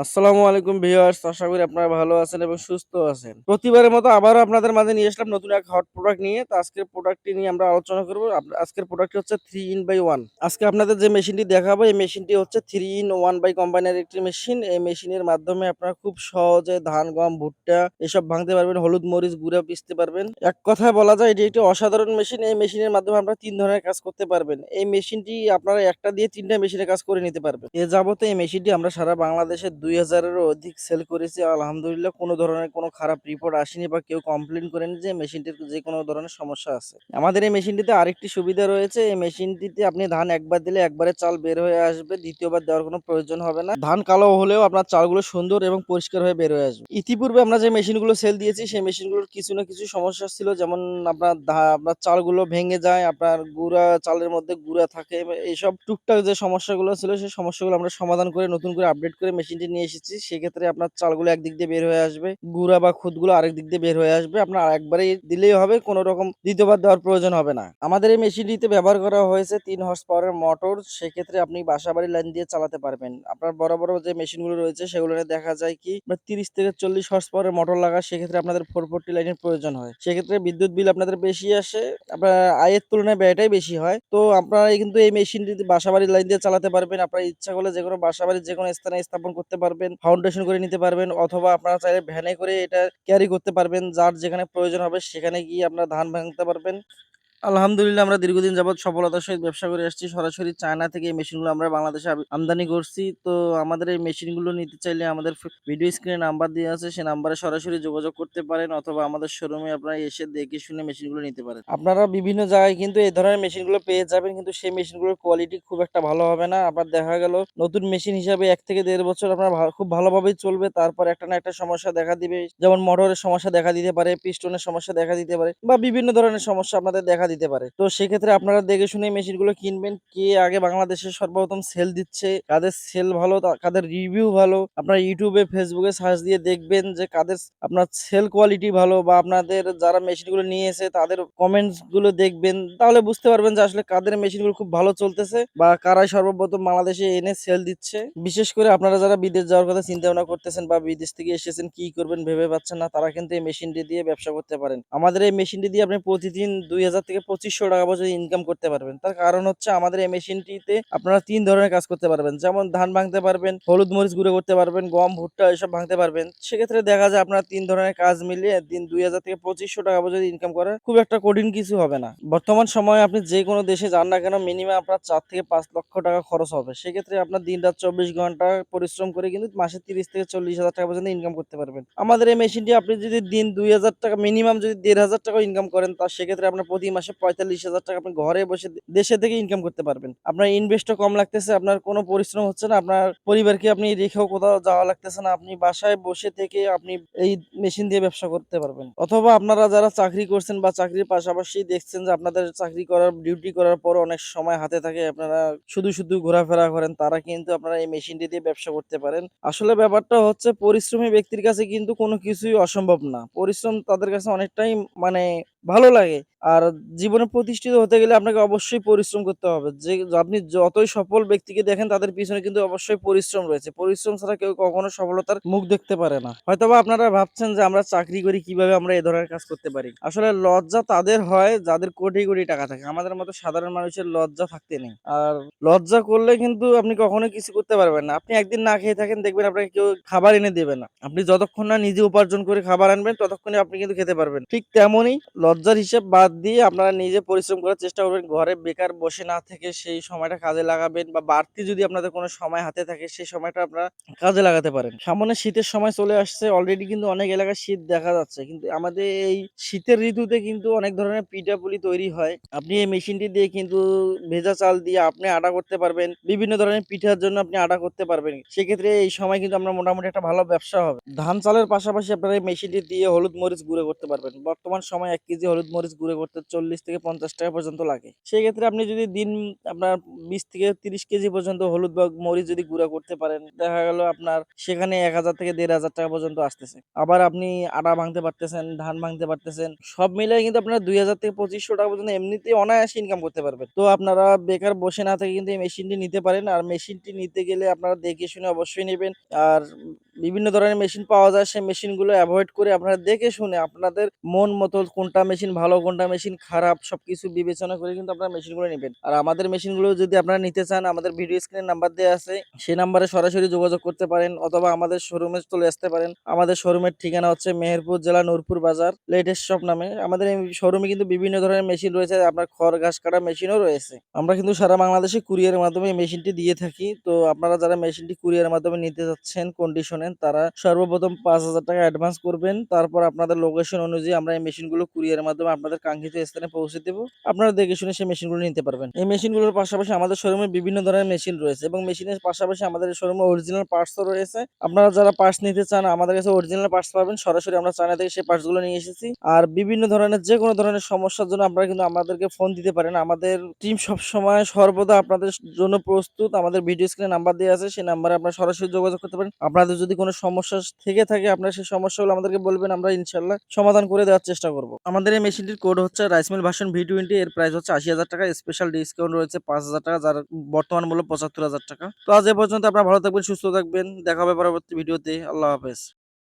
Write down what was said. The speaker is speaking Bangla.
আসসালামু আলাইকুম ভিউয়ার্স, আশা করি আপনারা ভালো আছেন এবং সুস্থ আছেন। প্রতিবারের মতো আবারও আপনাদের মাঝে নিয়ে আসলাম নতুন এক হট প্রোডাক্ট নিয়ে। তো আজকের প্রোডাক্টটি নিয়ে আমরা আলোচনা করব। আজকের প্রোডাক্টটি হচ্ছে থ্রি ইন বাই ওয়ান আজকে আপনাদের যে মেশিনটি দেখাবো, এই মেশিনটি হচ্ছে থ্রি ইন ওয়ান বাই কোম্পানির একটি মেশিন এই মেশিনের মাধ্যমে আপনারা খুব সহজে ধান, গম, ভুট্টা এসব ভাঙতে পারবেন, হলুদ, মরিচ, গুঁড়া পিসতে পারবেন। এক কথায় বলা যায়, এটি একটি অসাধারণ মেশিন এই মেশিনের মাধ্যমে আপনারা তিন ধরনের কাজ করতে পারবেন। এই মেশিনটি আপনারা একটা দিয়ে তিনটা মেশিনে কাজ করে নিতে পারবেন। এ যাবতে এই মেশিনটি আমরা সারা বাংলাদেশে দুই হাজারেরও অধিক সেল করেছি। আলহামদুলিল্লাহ, কোনো ধরনের কোনো খারাপ রিপোর্ট আসেনি বা কেউ কমপ্লেন করেনি যে মেশিনটির যে কোনো ধরনের সমস্যা আছে। আমাদের এই মেশিনটিতে আরেকটি সুবিধা রয়েছে। এই মেশিনটিতে আপনি ধান একবার দিলে একবারে চাল বের হয়ে আসবে, দ্বিতীয়বার দেওয়ার কোনো প্রয়োজন হবে না। ধান কালো হলেও আপনার চালগুলো সুন্দর এবং পরিষ্কার হয়ে বের হয়ে আসবে। ইতিপূর্বে আমরা যে মেশিনগুলো সেল দিয়েছি, সেই মেশিনগুলোর কিছু না কিছু সমস্যা ছিল। যেমন আপনার আপনার চালগুলো ভেঙে যায়, আপনার গুঁড়া, চালের মধ্যে গুঁড়া থাকে, এইসব টুকটাক যে সমস্যাগুলো ছিল, সেই সমস্যাগুলো আমরা সমাধান করে, নতুন করে আপডেট করে মেশিনটি নিয়ে এসেছি, সেক্ষেত্রে আপনার চালগুলো একদিক দিয়ে বের হয়ে আসবে, গুঁড়া বা খুদগুলো আরেক দিক দিয়ে বের হয়ে আসবে। আপনার একবারে দিলেই হবে কোনো রকম দ্বিতীয়বার দেওয়ার প্রয়োজন হবে না। আমাদের এই মেশিনটিতে ব্যবহার করা হয়েছে তিন হর্স পাওয়ারের মোটর সেক্ষেত্রে আপনি বাসা বাড়ি লাইন দিয়ে চালাতে পারবেন। আপনার বড় বড় যে মেশিনগুলো রয়েছে, সেগুলো দেখা যায় কি তিরিশ থেকে চল্লিশ হর্স পাওয়ারের মোটর লাগা, সেক্ষেত্রে আপনাদের ফোর ফোরটি লাইনের প্রয়োজন হয়। সেক্ষেত্রে বিদ্যুৎ বিল আপনাদের বেশি আসে, আপনার আয়ের তুলনায় ব্যয়টাই বেশি হয়। তো আপনারা কিন্তু এই মেশিনটি বাসা বাড়ির লাইন দিয়ে চালাতে পারবেন। আপনার ইচ্ছা করলে যে কোনো বাসা বাড়ির যে কোনো স্থানে স্থাপন করতে পারবেন ফাউন্ডেশন করে নিতে পারবেন অথবা আপনারা চাইলে ভ্যানে করে এটা ক্যারি করতে পারবেন, যার যেখানে প্রয়োজন হবে সেখানে গিয়ে আপনারা ধান ভাঙতে পারবেন। আলহামদুলিল্লাহ, আমরা দীর্ঘদিন যাবৎ সফলতার সহিত ব্যবসা করে আসছি। সরাসরি চায়না থেকে এই মেশিনগুলো আমরা বাংলাদেশে আমদানি করছি। তো আমাদের এই মেশিনগুলো নিতে চাইলে আমাদের ভিডিও স্ক্রিনে নাম্বার দেওয়া আছে। সেই নাম্বারে সরাসরি যোগাযোগ করতে পারেন অথবা আমাদের শোরুমে আপনারা এসে দেখে শুনে মেশিনগুলো নিতে পারেন। আপনারা বিভিন্ন জায়গায় কিন্তু এই ধরনের মেশিনগুলো পেয়ে যাবেন, কিন্তু সেই মেশিনগুলোর কোয়ালিটি খুব একটা ভালো হবে না। আবার দেখা গেল, নতুন মেশিন হিসাবে এক থেকে দেড় বছর আপনার খুব ভালোভাবেই চলবে। তারপর একটা না একটা সমস্যা দেখা দিবে। যেমন মোটরের সমস্যা দেখা দিতে পারে পিস্টনের সমস্যা দেখা দিতে পারে বা বিভিন্ন ধরনের সমস্যা আপনাদের দেখা দিতে পারে। তো সেক্ষেত্রে আপনারা দেখে শুনে মেশিনগুলো কিনবেন। কে আগে বাংলাদেশে সর্বপ্রথম সেল দিচ্ছে, কাদের সেল ভালো কাদের রিভিউ ভালো, আপনারা ইউটিউবে ফেসবুকে সার্চ দিয়ে দেখবেন যে কাদের আপনার সেল কোয়ালিটি ভালো বা আপনাদের যারা মেশিনগুলো নিয়েছে তাদের কমেন্টসগুলো দেখবেন, তাহলে বুঝতে পারবেন যে আসলে কাদের মেশিনগুলো খুব ভালো চলতেছে বা কারাই সর্বপ্রথম বাংলাদেশে এনে সেল দিচ্ছে। বিশেষ করে আপনারা যারা বিদেশ যাওয়ার কথা চিন্তা ভাবনা করতেছেন বা বিদেশ থেকে এসেছেন, কি করবেন ভেবে পাচ্ছেন না, তারা কিন্তু এই মেশিনটি দিয়ে ব্যবসা করতে পারেন। আমাদের এই মেশিনটি দিয়ে আপনি প্রতিদিন দুই হাজার থেকে পঁচিশশো টাকা পর্যন্ত ইনকাম করতে পারবেন। তার কারণ হচ্ছে আমাদের এই মেশিনটিতে আপনারা তিন ধরনের কাজ করতে পারবেন। যেমন ধান ভাঙতে পারবেন, হলুদ মরিচ গুঁড়ো করতে পারবেন, গম, ভুট্টা এসব ভাঙতে পারবেন। সেক্ষেত্রে দেখা যায় আপনারা তিন ধরনের কাজ মিলিয়ে দিন দুই হাজার থেকে পঁচিশশো টাকা পর্যন্ত ইনকাম করা খুব একটা কঠিন কিছু হবে না। বর্তমান সময়ে আপনি যে কোনো দেশে যান না কেন মিনিমাম আপনার চার থেকে পাঁচ লক্ষ টাকা খরচ হবে। সেক্ষেত্রে আপনার দিন রাত চব্বিশ ঘণ্টা পরিশ্রম করে কিন্তু মাসে তিরিশ থেকে চল্লিশ হাজার টাকা পর্যন্ত ইনকাম করতে পারবেন। আমাদের এই মেশিনটি আপনি যদি দিন দুই হাজার টাকা মিনিমাম যদি দেড় হাজার টাকা ইনকাম করেন তার সেক্ষেত্রে আপনার প্রতি মাসে পঁয়তাল্লিশ হাজার টাকা আপনি ঘরে বসে দেশে থেকে ইনকাম করতে পারবেন। আপনার ইনভেস্টও কম লাগতেছে, আপনার কোনো পরিশ্রম হচ্ছে না, আপনার পরিবারকে আপনি রেখেও কোথাও যাওয়া লাগতেছে না, আপনি বাসায় বসে থেকে আপনি এই মেশিন দিয়ে ব্যবসা করতে পারবেন। অথবা আপনারা যারা চাকরি করছেন বা চাকরির পাশাপাশি দেখছেন যে আপনাদের চাকরি করার ডিউটি করার পর অনেক সময় হাতে থাকে, আপনারা শুধু শুধু ঘোরাফেরা করেন, তারা কিন্তু আপনারা এই মেশিনটি দিয়ে ব্যবসা করতে পারেন। আসলে ব্যাপারটা হচ্ছে পরিশ্রমী ব্যক্তির কাছে কিন্তু কোনো কিছুই অসম্ভব না। পরিশ্রম তাদের কাছে অনেকটাই মানে ভালো লাগে। আর জীবনে প্রতিষ্ঠিত হতে গেলে আপনাকে অবশ্যই পরিশ্রম করতে হবে। যে আপনি যতই সফল ব্যক্তিকে দেখেন, তাদের পিছনে কিন্তু অবশ্যই পরিশ্রম রয়েছে। পরিশ্রম ছাড়া কেউ কখনো সফলতার মুখ দেখতে পারে না। হয়তোবা আপনারা ভাবছেন যে আমরা চাকরি করি, কীভাবে আমরা এই ধরনের কাজ করতে পারি? আসলে লজ্জা তাদের হয় যাদের কোটি কোটি টাকা থাকে। আমাদের মতো সাধারণ মানুষের লজ্জা থাকতে নেই। আর লজ্জা করলে কিন্তু আপনি কখনো কিছু করতে পারবেন না। আপনি একদিন না খেয়ে থাকেন, দেখবেন আপনাকে কেউ খাবার এনে দেবে না। আপনি যতক্ষণ না নিজে উপার্জন করে খাবার আনবেন, ততক্ষণে আপনি কিন্তু খেতে পারবেন। ঠিক তেমনই লজ্জার হিসাব বাদ দিয়ে আপনারা নিজে পরিশ্রম করার চেষ্টা করবেন, ঘরে বেকার বসে না থেকে সেই সময়টা কাজে লাগাবেন বা বাড়তি যদি আপনাদের কোনো সময় হাতে থাকে সেই সময়টা আপনারা কাজে লাগাতে পারেন। সামনে শীতের সময় চলে আসছে অলরেডি কিন্তু অনেক এলাকায় শীত দেখা যাচ্ছে। কিন্তু আমাদের এই শীতের ঋতুতে কিন্তু অনেক ধরনের পিঠাপুলি তৈরি হয়। আপনি এই মেশিনটি দিয়ে কিন্তু ভেজা চাল দিয়ে আপনি আটা করতে পারবেন, বিভিন্ন ধরনের পিঠার জন্য আপনি আটা করতে পারবেন। সেক্ষেত্রে এই সময় কিন্তু আমরা মোটামুটি একটা ভালো ব্যবসা হবে। ধান চালের পাশাপাশি আপনারা এই মেশিনটি দিয়ে হলুদ মরিচ গুঁড়ো করতে পারবেন। বর্তমান সময় এক কেজি হলুদ মরিচ গুঁড়ো করতে চল্লিশ চল্লিশ থেকে পঞ্চাশ টাকা পর্যন্ত লাগে। সেই ক্ষেত্রে আপনি যদি দিন আপনার বিশ থেকে তিরিশ কেজি পর্যন্ত হলুদ বা মরিচ যদি গুঁড়া করতে পারেন, দেখা গেল আপনার সেখানে এক হাজার থেকে দেড় হাজার টাকা পর্যন্ত আসতেছে। আবার আপনি আটা ভাঙতে পারতেছেন, ধান ভাঙতে পারতেছেন, সব মিলিয়ে কিন্তু আপনারা দুই হাজার থেকে পঁচিশশো টাকা পর্যন্ত এমনিতেই অনায়াসে ইনকাম করতে পারবেন। তো আপনারা বেকার বসে না থেকে কিন্তু এই মেশিনটি নিতে পারেন। আর মেশিনটি নিতে গেলে আপনারা দেখে শুনে অবশ্যই নেবেন। আর বিভিন্ন ধরনের মেশিন পাওয়া যায়, সেই মেশিনগুলো অ্যাভয়েড করে আপনারা দেখে শুনে আপনাদের মন মতো কোনটা মেশিন ভালো, কোনটা মেশিন খারাপ, সবকিছু বিবেচনা করে কিন্তু আপনারা মেশিনগুলো নেবেন। আর আমাদের মেশিনগুলো যদি আপনারা নিতে চান, আমাদের ভিডিও স্ক্রিনে নাম্বার দেওয়া আছে। সেই নাম্বারে সরাসরি যোগাযোগ করতে পারেন অথবা আমাদের শোরুমে চলে আসতে পারেন। আমাদের শোরুমের ঠিকানা হচ্ছে মেহেরপুর জেলা নূরপুর বাজার লেটেস্ট শপ নামে। আমাদের শোরুমে কিন্তু বিভিন্ন ধরনের মেশিন রয়েছে, আপনার খড়, ঘাস কাটা মেশিনও রয়েছে। আমরা কিন্তু সারা বাংলাদেশে কুরিয়ারের মাধ্যমে মেশিনটি দিয়ে থাকি। তো আপনারা যারা মেশিনটি কুরিয়ারের মাধ্যমে নিতে যাচ্ছেন কন্ডিশনে তারা সর্বপ্রথম পাঁচ হাজার টাকা অ্যাডভান্স করবেন। তারপর আপনাদের লোকেশন অনুযায়ী আমরা এই মেশিনগুলো কুরিয়ারের মাধ্যমে আপনাদের কাঙ্ক্ষিত স্থানে পৌঁছে দেবো। আপনারা দেখে শুনে সেই মেশিনগুলো নিতে পারবেন। এই মেশিনগুলোর পাশাপাশি আমাদের শোরুমে বিভিন্ন ধরনের মেশিন রয়েছে এবং মেশিনের পাশাপাশি আমাদের শোরুমে অরিজিনাল পার্টসও রয়েছে। আপনারা যারা পার্টস নিতে চান, আমাদের কাছে অরিজিনাল পার্টস পাবেন। সরাসরি আমরা চায়না থেকে সেই পার্টসগুলো নিয়ে এসেছি। আর বিভিন্ন ধরনের যে কোনো ধরনের সমস্যার জন্য আপনারা কিন্তু আমাদেরকে ফোন দিতে পারেন। আমাদের টিম সবসময় সর্বদা আপনাদের জন্য প্রস্তুত। আমাদের ভিডিও স্ক্রিনে নাম্বার দেওয়া আছে, সেই নাম্বারে আপনারা সরাসরি যোগাযোগ করতে পারেন। আপনাদের যদি কোনো সমস্যা থেকে থাকে আপনারা সেই সমস্যাগুলো আমাদেরকে বলবেন, আমরা ইনশাল্লাহ সমাধান করে দেওয়ার চেষ্টা করব। আমাদের এই মেশিনটির কোড হচ্ছে rice mill version V twenty এর প্রাইস হচ্ছে আশি হাজার টাকা স্পেশাল ডিসকাউন্ট রয়েছে পাঁচ হাজার টাকা, যার বর্তমান মূল্য পঁচাত্তর হাজার টাকা। তো আজ এ পর্যন্ত আপনারা ভালো থাকবেন, সুস্থ থাকবেন, দেখা হবে পরবর্তী ভিডিওতে, আল্লাহ হাফেজ।